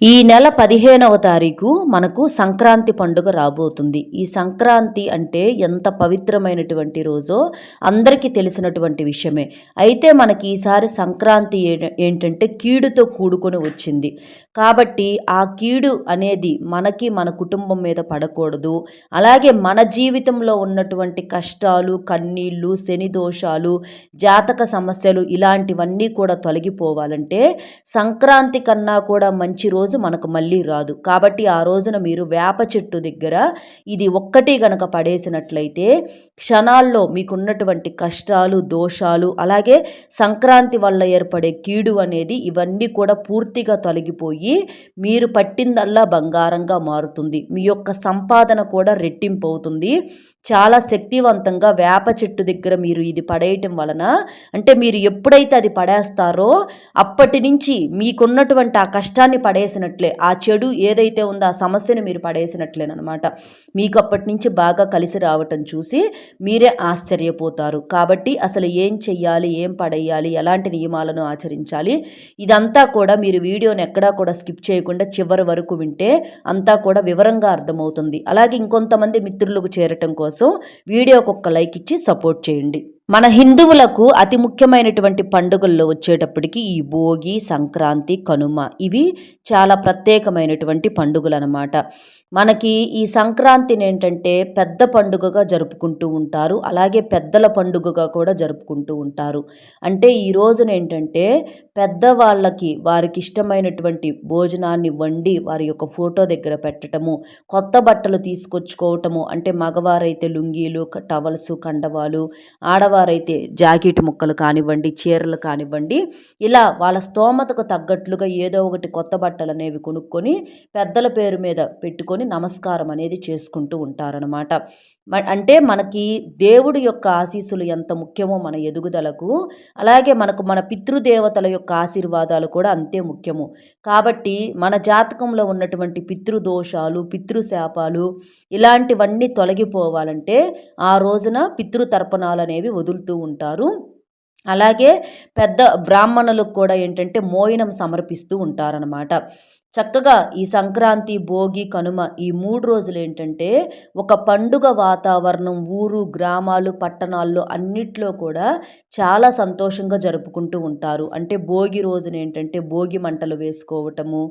ఈ నెల పదిహేనవ తారీఖు మనకు సంక్రాంతి పండుగ రాబోతుంది. ఈ సంక్రాంతి అంటే ఎంత పవిత్రమైనటువంటి రోజో అందరికీ తెలిసినటువంటి విషయమే. అయితే మనకి ఈసారి సంక్రాంతి ఏంటంటే కీడుతో కూడుకొని వచ్చింది. కాబట్టి ఆ కీడు అనేది మనకి మన కుటుంబం మీద పడకూడదు. అలాగే మన జీవితంలో ఉన్నటువంటి కష్టాలు కన్నీళ్ళు శని దోషాలు జాతక సమస్యలు ఇలాంటివన్నీ కూడా తొలగిపోవాలంటే సంక్రాంతి కన్నా కూడా మంచి రోజు మనకు మళ్ళీ రాదు. కాబట్టి ఆ రోజున మీరు వేప చెట్టు దగ్గర ఇది ఒక్కటి గనక పడేసినట్లయితే క్షణాల్లో మీకున్నటువంటి కష్టాలు దోషాలు అలాగే సంక్రాంతి వల్ల ఏర్పడే కీడు అనేది ఇవన్నీ కూడా పూర్తిగా తొలగిపోయి మీరు పట్టిందల్లా బంగారంగా మారుతుంది. మీ యొక్క సంపాదన కూడా రెట్టింపు అవుతుంది చాలా శక్తివంతంగా వేప చెట్టు దగ్గర మీరు ఇది పడేయటం వలన అంటే మీరు ఎప్పుడైతే అది పడేస్తారో అప్పటి నుంచి మీకున్నటువంటి ఆ కష్టాన్ని పడేసినట్లే ఆ చెడు ఏదైతే ఉందో ఆ సమస్యను మీరు పడేసినట్లేనమాట. మీకు అప్పటి నుంచి బాగా కలిసి రావటం చూసి మీరే ఆశ్చర్యపోతారు. కాబట్టి అసలు ఏం చెయ్యాలి ఏం పడేయాలి ఎలాంటి నియమాలను ఆచరించాలి ఇదంతా కూడా మీరు వీడియోని ఎక్కడా కూడా స్కిప్ చేయకుండా చివరి వరకు వింటే అంతా కూడా వివరంగా అర్థమవుతుంది. అలాగే ఇంకొంతమంది మిత్రులకు చేరటం కోసం కోసం వీడియోకి ఒక్క లైక్ ఇచ్చి సపోర్ట్ చేయండి. మన హిందువులకు అతి ముఖ్యమైనటువంటి పండుగల్లో వచ్చేటప్పటికి ఈ భోగి సంక్రాంతి కనుమ ఇవి చాలా ప్రత్యేకమైనటువంటి పండుగలు అనమాట మనకి ఈ సంక్రాంతిని ఏంటంటే పెద్ద పండుగగా జరుపుకుంటూ ఉంటారు. అలాగే పెద్దల పండుగగా కూడా జరుపుకుంటూ ఉంటారు. అంటే ఈ రోజున ఏంటంటే పెద్దవాళ్ళకి వారికి ఇష్టమైనటువంటి భోజనాన్ని వండి వారి యొక్క ఫోటో దగ్గర పెట్టడము కొత్త బట్టలు తీసుకొచ్చుకోవటము అంటే మగవారైతే లుంగీలు టవల్స్ కండవాలు ఆడవారు వారైతే జాకెట్ ముక్కలు కానివ్వండి చీరలు కానివ్వండి ఇలా వాళ్ళ స్తోమతకు తగ్గట్లుగా ఏదో ఒకటి కొత్త బట్టలు అనేవి కొనుక్కొని పెద్దల పేరు మీద పెట్టుకొని నమస్కారం అనేది చేసుకుంటూ ఉంటారనమాట అంటే మనకి దేవుడి యొక్క ఆశీస్సులు ఎంత ముఖ్యమో మన ఎదుగుదలకు అలాగే మనకు మన పితృదేవతల యొక్క ఆశీర్వాదాలు కూడా అంతే ముఖ్యము. కాబట్టి మన జాతకంలో ఉన్నటువంటి పితృదోషాలు పితృశాపాలు ఇలాంటివన్నీ తొలగిపోవాలంటే ఆ రోజున పితృతర్పణాలు అనేవి వదులుతూ ఉంటారు. అలాగే పెద్ద బ్రాహ్మణులకు కూడా ఏంటంటే మోయినం సమర్పిస్తూ ఉంటారనమాట చక్కగా ఈ సంక్రాంతి భోగి కనుమ ఈ మూడు రోజులు ఏంటంటే ఒక పండుగ వాతావరణం ఊరు గ్రామాలు పట్టణాల్లో అన్నిట్లో కూడా చాలా సంతోషంగా జరుపుకుంటూ ఉంటారు. అంటే భోగి రోజున ఏంటంటే భోగి మంటలు వేసుకోవటము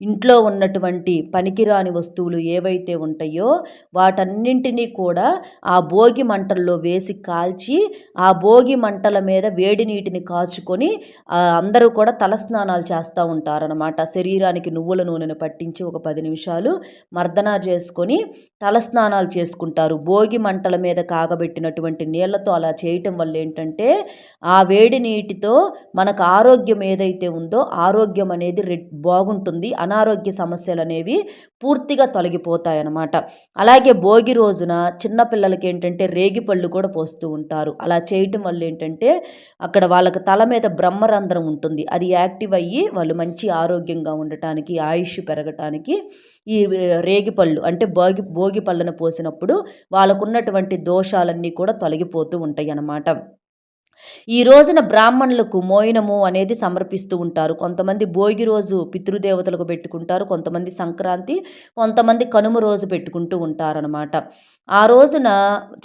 ఇంట్లో ఉన్నటువంటి పనికిరాని వస్తువులు ఏవైతే ఉంటాయో వాటన్నింటినీ కూడా ఆ భోగి మంటల్లో వేసి కాల్చి ఆ భోగి మంటల మీద వేడి నీటిని కాచుకొని అందరూ కూడా తలస్నానాలు చేస్తూ ఉంటారనమాట శరీరానికి నువ్వు నువ్వుల నూనెను పట్టించి ఒక పది నిమిషాలు మర్దన చేసుకొని తలస్నానాలు చేసుకుంటారు. భోగి మంటల మీద కాగబెట్టినటువంటి నీళ్ళతో అలా చేయటం వల్ల ఏంటంటే ఆ వేడి నీటితో మనకు ఆరోగ్యం ఏదైతే ఉందో ఆరోగ్యం అనేది రె బాగుంటుంది. అనారోగ్య సమస్యలు అనేవి పూర్తిగా తొలగిపోతాయన్నమాట. అలాగే భోగి రోజున చిన్నపిల్లలకి ఏంటంటే రేగిపళ్ళు కూడా పోస్తూ ఉంటారు. అలా చేయటం వల్ల ఏంటంటే అక్కడ వాళ్ళకి తల మీద బ్రహ్మరంధ్రం ఉంటుంది. అది యాక్టివ్ అయ్యి వాళ్ళు మంచి ఆరోగ్యంగా ఉండటానికి ఆయుష్ పెరగటానికి ఈ రేగిపళ్ళు అంటే భోగి భోగి పళ్ళను పోసినప్పుడు వాళ్ళకున్నటువంటి దోషాలన్నీ కూడా తొలగిపోతూ ఉంటాయి అన్నమాట ఈ రోజున బ్రాహ్మణులకు మోయినము అనేది సమర్పిస్తూ ఉంటారు. కొంతమంది భోగి రోజు పితృదేవతలకు పెట్టుకుంటారు. కొంతమంది సంక్రాంతి కొంతమంది కనుమ రోజు పెట్టుకుంటూ ఉంటారనమాట ఆ రోజున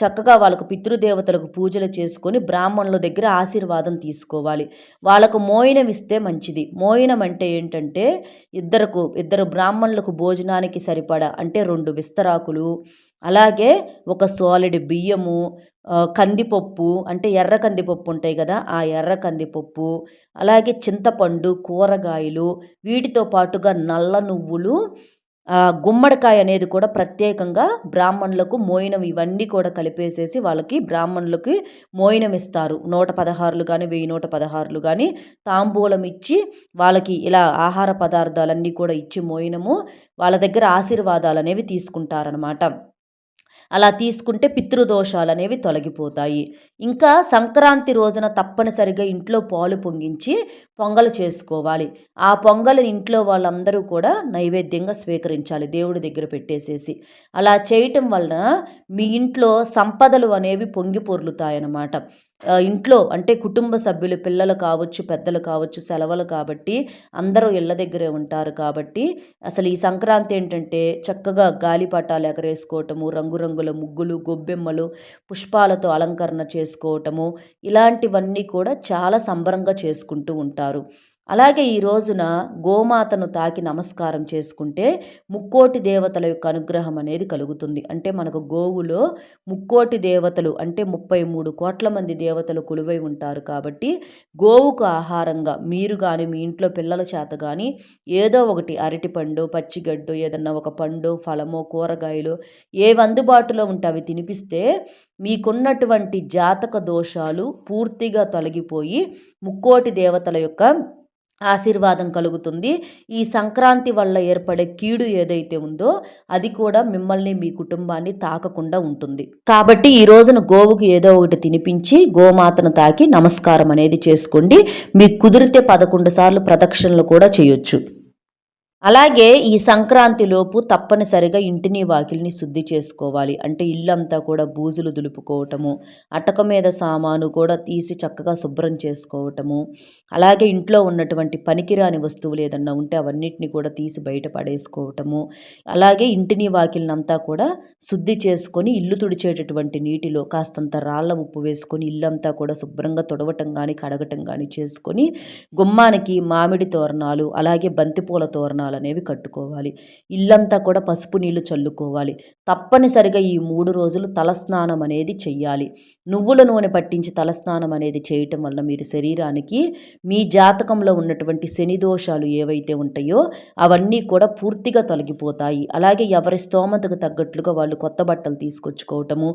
చక్కగా వాళ్ళకు పితృదేవతలకు పూజలు చేసుకొని బ్రాహ్మణుల దగ్గర ఆశీర్వాదం తీసుకోవాలి. వాళ్ళకు మోయినం ఇస్తే మంచిది. మోయినం అంటే ఏంటంటే ఇద్దరకు ఇద్దరు బ్రాహ్మణులకు భోజనానికి సరిపడా అంటే రెండు విస్తరాకులు అలాగే ఒక సాలిడ్ బియ్యము కందిపప్పు అంటే ఎర్ర కందిపప్పు ఉంటాయి కదా ఆ ఎర్ర కందిపప్పు అలాగే చింతపండు కూరగాయలు వీటితో పాటుగా నల్ల నువ్వులు గుమ్మడికాయ అనేది కూడా ప్రత్యేకంగా బ్రాహ్మణులకు మోయినం ఇవన్నీ కూడా కలిపేసేసి వాళ్ళకి బ్రాహ్మణులకి మోయినం ఇస్తారు. నూట పదహారులు కానీ వెయ్యి నూట పదహారులు కానీ తాంబూలం ఇచ్చి వాళ్ళకి ఇలా ఆహార పదార్థాలన్నీ కూడా ఇచ్చి మోయినము వాళ్ళ దగ్గర ఆశీర్వాదాలు అనేవి తీసుకుంటారనమాట అలా తీసుకుంటే పితృదోషాలు అనేవి తొలగిపోతాయి. ఇంకా సంక్రాంతి రోజున తప్పనిసరిగా ఇంట్లో పాలు పొంగించి పొంగలు చేసుకోవాలి. ఆ పొంగల్ని ఇంట్లో వాళ్ళందరూ కూడా నైవేద్యంగా స్వీకరించాలి దేవుడి దగ్గర పెట్టేసేసి. అలా చేయటం వలన మీ ఇంట్లో సంపదలు అనేవి పొంగి పొర్లుతాయన్నమాట. ఇంట్లో అంటే కుటుంబ సభ్యులు పిల్లలు కావచ్చు పెద్దలు కావచ్చు సెలవులు కాబట్టి అందరూ ఇళ్ళ దగ్గరే ఉంటారు కాబట్టి అసలు ఈ సంక్రాంతి ఏంటంటే చక్కగా గాలిపటాలు ఎగరేసుకోవటము రంగురంగుల ముగ్గులు గొబ్బెమ్మలు పుష్పాలతో అలంకరణ చేసుకోవటము ఇలాంటివన్నీ కూడా చాలా సంబరంగా చేసుకుంటూ ఉంటారు. అలాగే ఈ రోజున గోమాతను తాకి నమస్కారం చేసుకుంటే ముక్కోటి దేవతల యొక్క అనుగ్రహం అనేది కలుగుతుంది. అంటే మనకు గోవులో ముక్కోటి దేవతలు అంటే ముప్పై మూడు కోట్ల మంది దేవతలు కొలువై ఉంటారు కాబట్టి గోవుకు ఆహారంగా మీరు కానీ మీ ఇంట్లో పిల్లల చేత కానీ ఏదో ఒకటి అరటిపండు పచ్చిగడ్డు ఏదన్నా ఒక పండు ఫలమో కూరగాయలు ఏవి అందుబాటులో ఉంటే అవి తినిపిస్తే మీకున్నటువంటి జాతక దోషాలు పూర్తిగా తొలగిపోయి ముక్కోటి దేవతల యొక్క ఆశీర్వాదం కలుగుతుంది. ఈ సంక్రాంతి వల్ల ఏర్పడే కీడు ఏదైతే ఉందో అది కూడా మిమ్మల్ని మీ కుటుంబాన్ని తాకకుండా ఉంటుంది. కాబట్టి ఈ రోజున గోవుకు ఏదో ఒకటి తినిపించి గోమాతను తాకి నమస్కారం అనేది చేసుకోండి. మీకు కుదిరితే పదకొండు సార్లు ప్రదక్షిణలు కూడా చేయొచ్చు. అలాగే ఈ సంక్రాంతి లోపు తప్పనిసరిగా ఇంటిని వాకిలిని శుద్ధి చేసుకోవాలి. అంటే ఇల్లంతా కూడా బూజులు దులుపుకోవటము అటక మీద సామాను కూడా తీసి చక్కగా శుభ్రం చేసుకోవటము అలాగే ఇంట్లో ఉన్నటువంటి పనికిరాని వస్తువులు ఏదన్నా ఉంటే అవన్నిటిని కూడా తీసి బయట పడేసుకోవటము అలాగే ఇంటిని వాకిల్నంతా కూడా శుద్ధి చేసుకొని ఇల్లు తుడిచేటటువంటి నీటిలో కాస్తంత రాళ్ళ ఉప్పు వేసుకొని ఇల్లంతా కూడా శుభ్రంగా తుడవటం కానీ కడగటం కానీ చేసుకొని గుమ్మానికి మామిడి తోరణాలు అలాగే బంతిపూల తోరణాలు అనేవి కట్టుకోవాలి. ఇల్లంతా కూడా పసుపు నీళ్ళు చల్లుకోవాలి. తప్పనిసరిగా ఈ మూడు రోజులు తలస్నానం అనేది చెయ్యాలి. నువ్వుల నూనె పట్టించి తలస్నానం అనేది చేయటం వల్ల మీరు శరీరానికి మీ జాతకంలో ఉన్నటువంటి శని దోషాలు ఏవైతే ఉంటాయో అవన్నీ కూడా పూర్తిగా తొలగిపోతాయి. అలాగే ఎవరి స్తోమతకు తగ్గట్లుగా వాళ్ళు కొత్త బట్టలు తీసుకొచ్చుకోవటము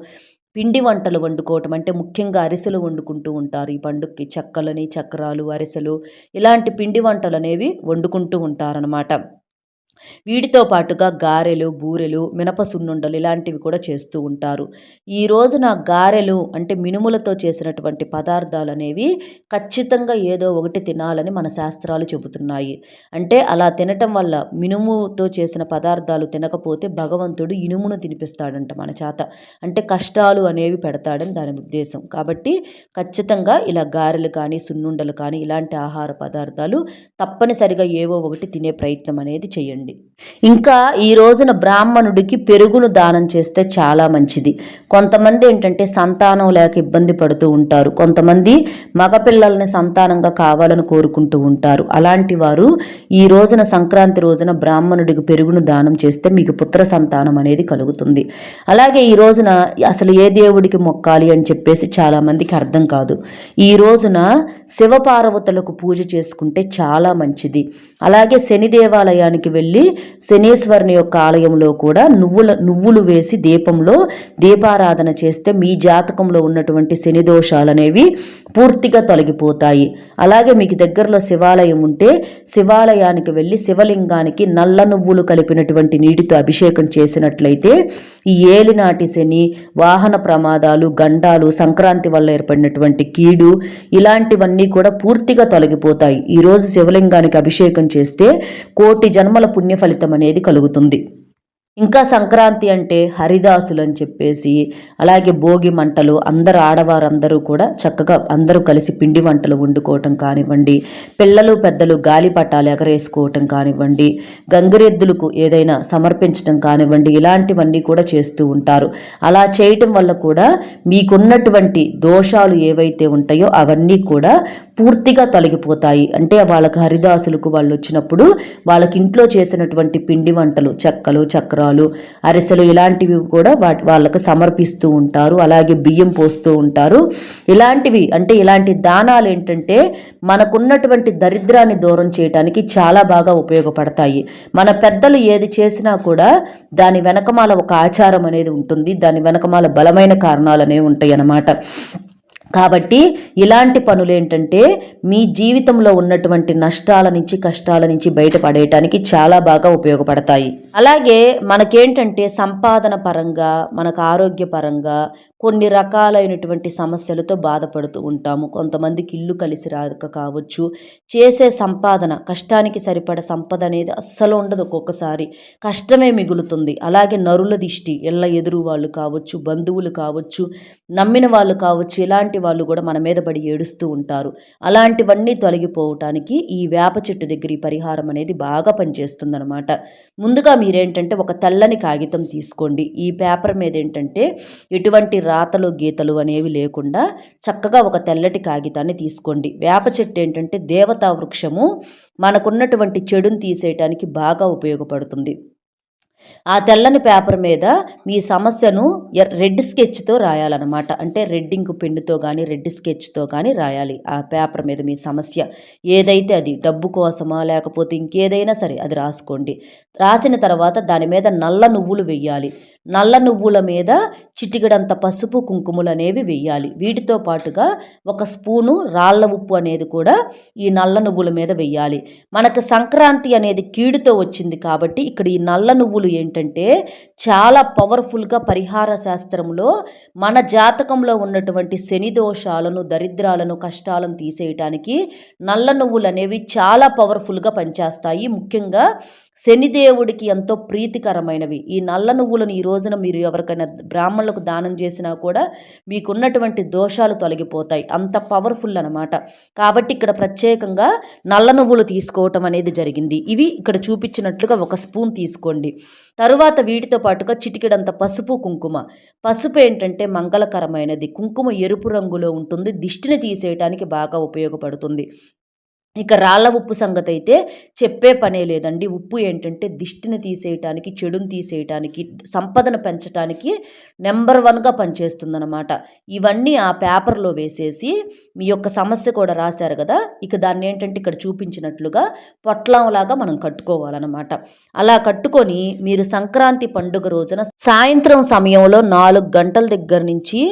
పిండి వంటలు వండుకోవటం అంటే ముఖ్యంగా అరిసెలు వండుకుంటూ ఉంటారు. ఈ పండుగకి చెక్కలని చక్రాలు అరిసెలు ఇలాంటి పిండి వంటలు అనేవి వండుకుంటూ ఉంటారనమాట వీటితో పాటుగా గారెలు బూరెలు మినప సున్నుండలు ఇలాంటివి కూడా చేస్తూ ఉంటారు. ఈ రోజున గారెలు అంటే మినుములతో చేసినటువంటి పదార్థాలు అనేవి ఖచ్చితంగా ఏదో ఒకటి తినాలని మన శాస్త్రాలు చెబుతున్నాయి. అంటే అలా తినటం వల్ల మినుముతో చేసిన పదార్థాలు తినకపోతే భగవంతుడు ఇనుమును తినిపిస్తాడంట మన చేత. అంటే కష్టాలు అనేవి పెడతాడని దాని ఉద్దేశం. కాబట్టి ఖచ్చితంగా ఇలా గారెలు కానీ సున్నుండలు కానీ ఇలాంటి ఆహార పదార్థాలు తప్పనిసరిగా ఏవో ఒకటి తినే ప్రయత్నం అనేది చేయండి. ఇంకా ఈ రోజున బ్రాహ్మణుడికి పెరుగును దానం చేస్తే చాలా మంచిది. కొంతమంది ఏంటంటే సంతానం లేక ఇబ్బంది పడుతూ ఉంటారు. కొంతమంది మగపిల్లల్ని సంతానంగా కావాలని కోరుకుంటూ ఉంటారు. అలాంటి వారు ఈ రోజున సంక్రాంతి రోజున బ్రాహ్మణుడికి పెరుగును దానం చేస్తే మీకు పుత్ర సంతానం అనేది కలుగుతుంది. అలాగే ఈ రోజున అసలు ఏ దేవుడికి మొక్కాలి అని చెప్పేసి చాలామందికి అర్థం కాదు. ఈ రోజున శివపార్వతులకు పూజ చేసుకుంటే చాలా మంచిది. అలాగే శని దేవాలయానికి వెళ్ళి శనీశ్వరుని యొక్క ఆలయంలో కూడా నువ్వుల నువ్వులు వేసి దీపంలో దీపారాధన చేస్తే మీ జాతకంలో ఉన్నటువంటి శని దోషాలు అనేవి పూర్తిగా తొలగిపోతాయి. అలాగే మీకు దగ్గరలో శివాలయం ఉంటే శివాలయానికి వెళ్ళి శివలింగానికి నల్ల నువ్వులు కలిపినటువంటి నీటితో అభిషేకం చేసినట్లయితే ఈ ఏలినాటి శని వాహన ప్రమాదాలు గండాలు సంక్రాంతి వల్ల ఏర్పడినటువంటి కీడు ఇలాంటివన్నీ కూడా పూర్తిగా తొలగిపోతాయి. ఈరోజు శివలింగానికి అభిషేకం చేస్తే కోటి జన్మల పుణ్య ఫలితం అనేది కలుగుతుంది. ఇంకా సంక్రాంతి అంటే హరిదాసులు అని చెప్పేసి అలాగే భోగి మంటలు అందరు ఆడవారందరూ కూడా చక్కగా అందరూ కలిసి పిండి వంటలు వండుకోవటం కానివ్వండి పిల్లలు పెద్దలు గాలిపటాలు ఎగరేసుకోవటం కానివ్వండి గంగిరెద్దులకు ఏదైనా సమర్పించటం కానివ్వండి ఇలాంటివన్నీ కూడా చేస్తూ ఉంటారు. అలా చేయటం వల్ల కూడా మీకున్నటువంటి దోషాలు ఏవైతే ఉంటాయో అవన్నీ కూడా పూర్తిగా తొలగిపోతాయి. అంటే వాళ్ళకి హరిదాసులకు వాళ్ళు వచ్చినప్పుడు వాళ్ళకి ఇంట్లో చేసినటువంటి పిండి వంటలు చెక్కలు చక్రాలు అరిసెలు ఇలాంటివి కూడా వాటి వాళ్ళకు సమర్పిస్తూ ఉంటారు. అలాగే బియ్యం పోస్తూ ఉంటారు. ఇలాంటివి అంటే ఇలాంటి దానాలు ఏంటంటే మనకున్నటువంటి దరిద్రాన్ని దూరం చేయడానికి చాలా బాగా ఉపయోగపడతాయి. మన పెద్దలు ఏది చేసినా కూడా దాని వెనకమాల ఒక ఆచారం అనేది ఉంటుంది. దాని వెనకమాల బలమైన కారణాలు అనేవి ఉంటాయి అన్నమాట కాబట్టి ఇలాంటి పనులు ఏంటంటే మీ జీవితంలో ఉన్నటువంటి నష్టాల నుంచి కష్టాల నుంచి బయటపడేయటానికి చాలా బాగా ఉపయోగపడతాయి. అలాగే మనకేంటంటే సంపాదన పరంగా మనకు ఆరోగ్య పరంగా కొన్ని రకాలైనటువంటి సమస్యలతో బాధపడుతూ ఉంటాము. కొంతమందికి ఇల్లు కలిసి రాక కావచ్చు. చేసే సంపాదన కష్టానికి సరిపడ సంపద అనేది అస్సలు ఉండదు ఒక్కొక్కసారి. కష్టమే మిగులుతుంది. అలాగే నరుల దిష్టి ఇళ్ళ ఎదురు వాళ్ళు కావచ్చు బంధువులు కావచ్చు నమ్మిన వాళ్ళు కావచ్చు ఇలాంటి వాళ్ళు కూడా మన మీద పడి ఏడుస్తూ ఉంటారు. అలాంటివన్నీ తొలగిపోవటానికి ఈ వేప చెట్టు దగ్గర ఈ పరిహారం అనేది బాగా పనిచేస్తుందనమాట ముందుగా మీరేంటంటే ఒక తెల్లని కాగితం తీసుకోండి. ఈ పేపర్ మీద ఏంటంటే ఎటువంటి రాతలు గీతలు అనేవి లేకుండా చక్కగా ఒక తెల్లటి కాగితాన్ని తీసుకోండి. వేప చెట్టు ఏంటంటే దేవతా వృక్షము మనకున్నటువంటి చెడును తీసేయటానికి బాగా ఉపయోగపడుతుంది. ఆ తెల్లని పేపర్ మీద మీ సమస్యను రెడ్ స్కెచ్తో రాయాలన్నమాట. అంటే రెడ్ ఇంకు పెన్నుతో కానీ రెడ్ స్కెచ్తో కానీ రాయాలి. ఆ పేపర్ మీద మీ సమస్య ఏదైతే అది డబ్బు కోసమా లేకపోతే ఇంకేదైనా సరే అది రాసుకోండి. రాసిన తర్వాత దాని మీద నల్ల నువ్వులు వెయ్యాలి. నల్ల నువ్వుల మీద చిటికడంత పసుపు కుంకుమలు అనేవి వెయ్యాలి. వీటితో పాటుగా ఒక స్పూను రాళ్ళ ఉప్పు అనేది కూడా ఈ నల్ల నువ్వుల మీద వెయ్యాలి. మనకు సంక్రాంతి అనేది కీడుతో వచ్చింది కాబట్టి ఇక్కడ ఈ నల్ల నువ్వులు ఏంటంటే చాలా పవర్ఫుల్గా పరిహార శాస్త్రంలో మన జాతకంలో ఉన్నటువంటి శని దోషాలను దరిద్రాలను కష్టాలను తీసేయటానికి నల్ల నువ్వులు అనేవి చాలా పవర్ఫుల్గా పనిచేస్తాయి. ముఖ్యంగా శనిదేవుడికి ఎంతో ప్రీతికరమైనవి. ఈ నల్ల నువ్వులను ఈ రోజున మీరు ఎవరికైనా బ్రాహ్మణులకు దానం చేసినా కూడా మీకున్నటువంటి దోషాలు తొలగిపోతాయి. అంత పవర్ఫుల్ అనమాట కాబట్టి ఇక్కడ ప్రత్యేకంగా నల్ల నువ్వులు తీసుకోవటం అనేది జరిగింది. ఇవి ఇక్కడ చూపించినట్లుగా ఒక స్పూన్ తీసుకోండి. తరువాత వీటితో పాటుగా చిటికెడంత పసుపు కుంకుమ. పసుపు ఏంటంటే మంగళకరమైనది. కుంకుమ ఎరుపు రంగులో ఉంటుంది. దిష్టిని తీసేయటానికి బాగా ఉపయోగపడుతుంది. ఇక రాళ్ళ ఉప్పు సంగతి అయితే చెప్పే పనే లేదండి. ఉప్పు ఏంటంటే దిష్టిని తీసేయటానికి చెడుని తీసేయటానికి సంపదను పెంచడానికి నెంబర్ వన్గా పనిచేస్తుందన్నమాట. ఇవన్నీ ఆ పేపర్లో వేసేసి మీ యొక్క సమస్య కూడా రాశారు కదా ఇక దాన్ని ఏంటంటే ఇక్కడ చూపించినట్లుగా పొట్లంలాగా మనం కట్టుకోవాలన్నమాట. అలా కట్టుకొని మీరు సంక్రాంతి పండుగ రోజున సాయంత్రం సమయంలో నాలుగు గంటల దగ్గర నుంచి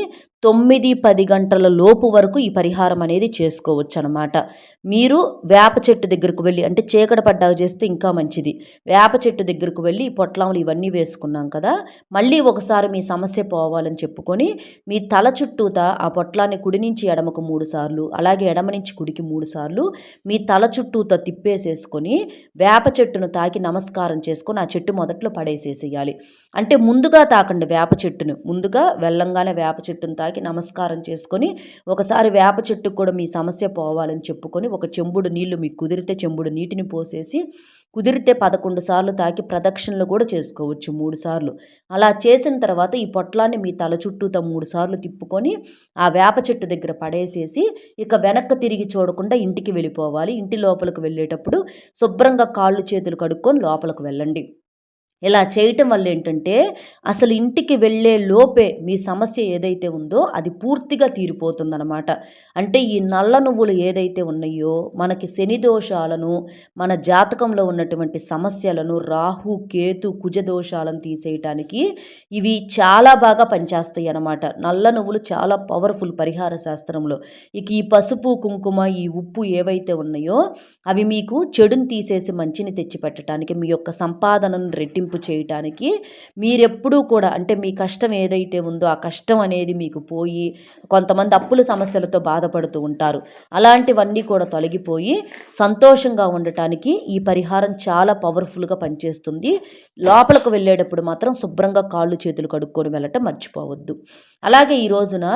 తొమ్మిది పది గంటల లోపు వరకు ఈ పరిహారం అనేది చేసుకోవచ్చు అనమాట మీరు వేప చెట్టు దగ్గరకు వెళ్ళి అంటే చీకట పడ్డాక చేస్తే ఇంకా మంచిది. వేప చెట్టు దగ్గరకు వెళ్ళి పొట్లాములు ఇవన్నీ వేసుకున్నాం కదా మళ్ళీ ఒకసారి మీ సమస్య పోవాలని చెప్పుకొని మీ తల చుట్టూత ఆ పొట్లాన్ని కుడి నుంచి ఎడమకు మూడు సార్లు అలాగే ఎడమ నుంచి కుడికి మూడు సార్లు మీ తల చుట్టూత తిప్పేసేసుకొని వేప చెట్టును తాకి నమస్కారం చేసుకొని ఆ చెట్టు మొదట్లో పడేసేసేయాలి. అంటే ముందుగా తాకండి వేప చెట్టును. ముందుగా వెళ్ళంగానే వేప చెట్టును తాకి తాకి నమస్కారం చేసుకొని ఒకసారి వేప చెట్టుకు కూడా మీ సమస్య పోవాలని చెప్పుకొని ఒక చెంబుడు నీళ్ళు మీకు కుదిరితే చెంబుడు నీటిని పోసేసి కుదిరితే పదకొండు సార్లు తాకి ప్రదక్షిణలు కూడా చేసుకోవచ్చు మూడు సార్లు. అలా చేసిన తర్వాత ఈ పొట్లాన్ని మీ తల చుట్టూతో మూడు సార్లు తిప్పుకొని ఆ వేప చెట్టు దగ్గర పడేసేసి ఇక వెనక్కి తిరిగి చూడకుండా ఇంటికి వెళ్ళిపోవాలి. ఇంటి లోపలికి వెళ్ళేటప్పుడు శుభ్రంగా కాళ్ళు చేతులు కడుక్కొని లోపలికి వెళ్ళండి. ఇలా చేయటం వల్ల ఏంటంటే అసలు ఇంటికి వెళ్ళే లోపే మీ సమస్య ఏదైతే ఉందో అది పూర్తిగా తీరిపోతుందనమాట అంటే ఈ నల్ల నువ్వులు ఏదైతే ఉన్నాయో మనకి శని దోషాలను మన జాతకంలో ఉన్నటువంటి సమస్యలను రాహు కేతు కుజ దోషాలను తీసేయటానికి ఇవి చాలా బాగా పనిచేస్తాయి అన్నమాట. నల్ల నువ్వులు చాలా పవర్ఫుల్ పరిహార శాస్త్రంలో. ఇక ఈ పసుపు కుంకుమ ఈ ఉప్పు ఏవైతే ఉన్నాయో అవి మీకు చెడుని తీసేసి మంచిని తెచ్చిపెట్టడానికి మీ యొక్క సంపాదనను రెట్టింపు చెల్లింపు చేయటానికి మీరెప్పుడూ కూడా అంటే మీ కష్టం ఏదైతే ఉందో ఆ కష్టం అనేది మీకు పోయి కొంతమంది అప్పుల సమస్యలతో బాధపడుతూ ఉంటారు. అలాంటివన్నీ కూడా తొలగిపోయి సంతోషంగా ఉండటానికి ఈ పరిహారం చాలా పవర్ఫుల్గా పనిచేస్తుంది. లోపలికి వెళ్ళేటప్పుడు మాత్రం శుభ్రంగా కాళ్ళు చేతులు కడుక్కొని వెళ్ళటం మర్చిపోవద్దు. అలాగే ఈ రోజున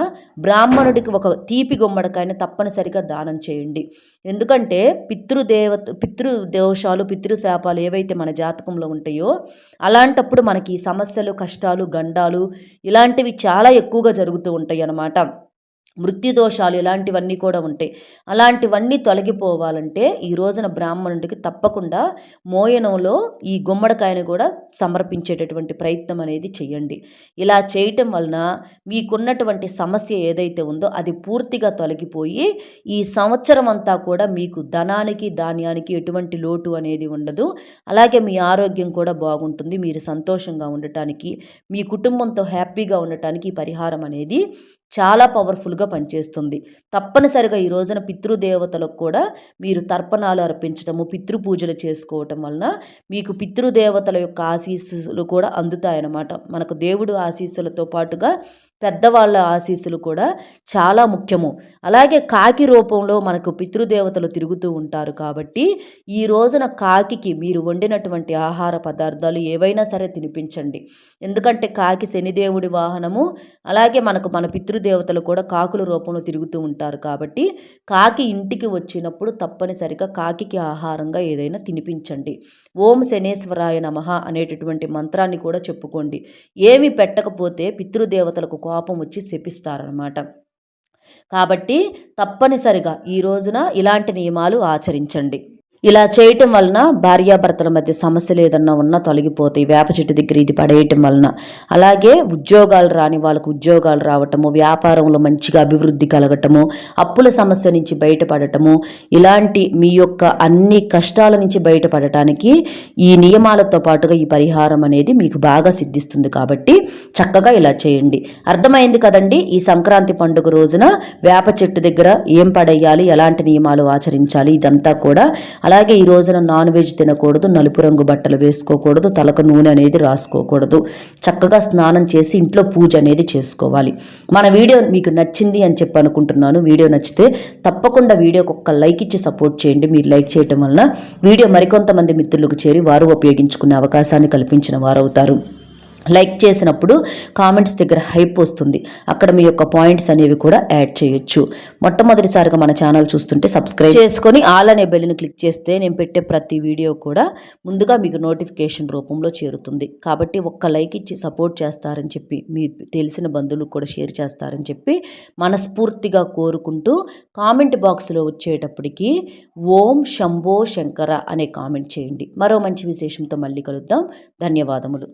బ్రాహ్మణుడికి ఒక తీపి గుమ్మడికాయని తప్పనిసరిగా దానం చేయండి. ఎందుకంటే పితృదేవత పితృదోషాలు పితృశాపాలు ఏవైతే మన జాతకంలో ఉంటాయో అలాంటప్పుడు మనకి సమస్యలు కష్టాలు గండాలు ఇలాంటివి చాలా ఎక్కువగా జరుగుతూ ఉంటాయి అన్నమాట మృత్యుదోషాలు ఇలాంటివన్నీ కూడా ఉంటాయి. అలాంటివన్నీ తొలగిపోవాలంటే ఈ రోజున బ్రాహ్మణుడికి తప్పకుండా మోయనంలో ఈ గుమ్మడికాయను కూడా సమర్పించేటటువంటి ప్రయత్నం అనేది చేయండి. ఇలా చేయటం వలన మీకున్నటువంటి సమస్య ఏదైతే ఉందో అది పూర్తిగా తొలగిపోయి ఈ సంవత్సరం అంతా కూడా మీకు ధనానికి ధాన్యానికి ఎటువంటి లోటు అనేది ఉండదు. అలాగే మీ ఆరోగ్యం కూడా బాగుంటుంది. మీరు సంతోషంగా ఉండటానికి మీ కుటుంబంతో హ్యాపీగా ఉండటానికి ఈ పరిహారం అనేది చాలా పవర్ఫుల్గా పనిచేస్తుంది. తప్పనిసరిగా ఈ రోజున పితృదేవతలకు కూడా మీరు తర్పణాలు అర్పించడము పితృపూజలు చేసుకోవటం వలన మీకు పితృదేవతల యొక్క ఆశీస్సులు కూడా అందుతాయన్నమాట. మనకు దేవుడు ఆశీస్సులతో పాటుగా పెద్దవాళ్ళ ఆశీస్సులు కూడా చాలా ముఖ్యము. అలాగే కాకి రూపంలో మనకు పితృదేవతలు తిరుగుతూ ఉంటారు కాబట్టి ఈ రోజున కాకికి మీరు వండినటువంటి ఆహార పదార్థాలు ఏవైనా సరే తినిపించండి. ఎందుకంటే కాకి శనిదేవుడి వాహనము అలాగే మనకు మన పితృదేవతలు కూడా కాకుల రూపంలో తిరుగుతూ ఉంటారు కాబట్టి కాకి ఇంటికి వచ్చినప్పుడు తప్పనిసరిగా కాకికి ఆహారంగా ఏదైనా తినిపించండి. ఓం శనేశ్వరాయ నమ అనేటటువంటి మంత్రాన్ని కూడా చెప్పుకోండి. ఏమి పెట్టకపోతే పితృదేవతలకు కోపం వచ్చి శపిస్తారనమాట కాబట్టి తప్పనిసరిగా ఈ రోజున ఇలాంటి నియమాలు ఆచరించండి. ఇలా చేయటం వలన భార్యాభర్తల మధ్య సమస్యలు ఏదన్నా ఉన్నా తొలగిపోతాయి. వేప చెట్టు దగ్గర ఇది పడేయటం వలన. అలాగే ఉద్యోగాలు రాని వాళ్ళకు ఉద్యోగాలు రావటము వ్యాపారంలో మంచిగా అభివృద్ధి కలగటము అప్పుల సమస్య నుంచి బయటపడటము ఇలాంటి మీ యొక్క అన్ని కష్టాల నుంచి బయటపడటానికి ఈ నియమాలతో పాటుగా ఈ పరిహారం అనేది మీకు బాగా సిద్ధిస్తుంది కాబట్టి చక్కగా ఇలా చేయండి. అర్థమైంది కదండి? ఈ సంక్రాంతి పండుగ రోజున వేప చెట్టు దగ్గర ఏం పడేయాలి? ఎలాంటి నియమాలు ఆచరించాలి? ఇదంతా కూడా అలాగే ఈ రోజున నాన్ వెజ్ తినకూడదు నలుపు రంగు బట్టలు వేసుకోకూడదు తలకు నూనె అనేది రాసుకోకూడదు. చక్కగా స్నానం చేసి ఇంట్లో పూజ అనేది చేసుకోవాలి. మన వీడియో మీకు నచ్చింది అని చెప్పి అనుకుంటున్నాను. వీడియో నచ్చితే తప్పకుండా వీడియోకి ఒక్క లైక్ ఇచ్చి సపోర్ట్ చేయండి. మీరు లైక్ చేయటం వలన వీడియో మరికొంతమంది మిత్రులకు చేరి వారు ఉపయోగించుకునే అవకాశాన్ని కల్పించిన వారవుతారు. లైక్ చేసినప్పుడు కామెంట్స్ దగ్గర హైప్ వస్తుంది. అక్కడ మీ యొక్క పాయింట్స్ అనేవి కూడా యాడ్ చేయొచ్చు. మొట్టమొదటిసారిగా మన ఛానల్ చూస్తుంటే సబ్స్క్రైబ్ చేసుకొని ఆల్ అనే బెల్ని క్లిక్ చేస్తే నేను పెట్టే ప్రతి వీడియో కూడా ముందుగా మీకు నోటిఫికేషన్ రూపంలో చేరుతుంది. కాబట్టి ఒక్క లైక్ ఇచ్చి సపోర్ట్ చేస్తారని చెప్పి మీ తెలిసిన బంధువులకు కూడా షేర్ చేస్తారని చెప్పి మనస్ఫూర్తిగా కోరుకుంటూ కామెంట్ బాక్స్లో వచ్చేటప్పటికి ఓం శంభో శంకర అనే కామెంట్ చేయండి. మరో మంచి విశేషంతో మళ్ళీ కలుద్దాం. ధన్యవాదములు.